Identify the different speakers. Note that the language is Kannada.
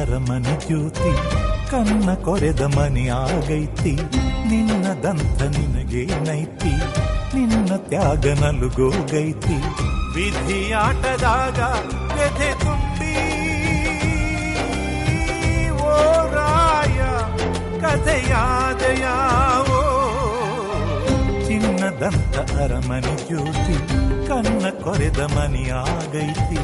Speaker 1: ಅರಮನೆ ಜ್ಯೋತಿ ಕನ್ನ ಕೊರೆದ ಮನೆ ಆಗೈತಿ. ನಿನ್ನದಂತ ನಿನಗೇನೈತಿ ನಿನ್ನ ತ್ಯಾಗ ನಲುಗೋಗೈತಿ. ವಿಧಿಯಾಟದಾಗ ವ್ಯಥೆ ತುಂಬಿ, ಓ ರಾಯ ಕಥೆಯಾದಯಾವೋ ಚಿನ್ನದಂತ ಅರಮನೆ ಜ್ಯೋತಿ ಕನ್ನ ಕೊರೆದ ಮನೆಯಾಗೈತಿ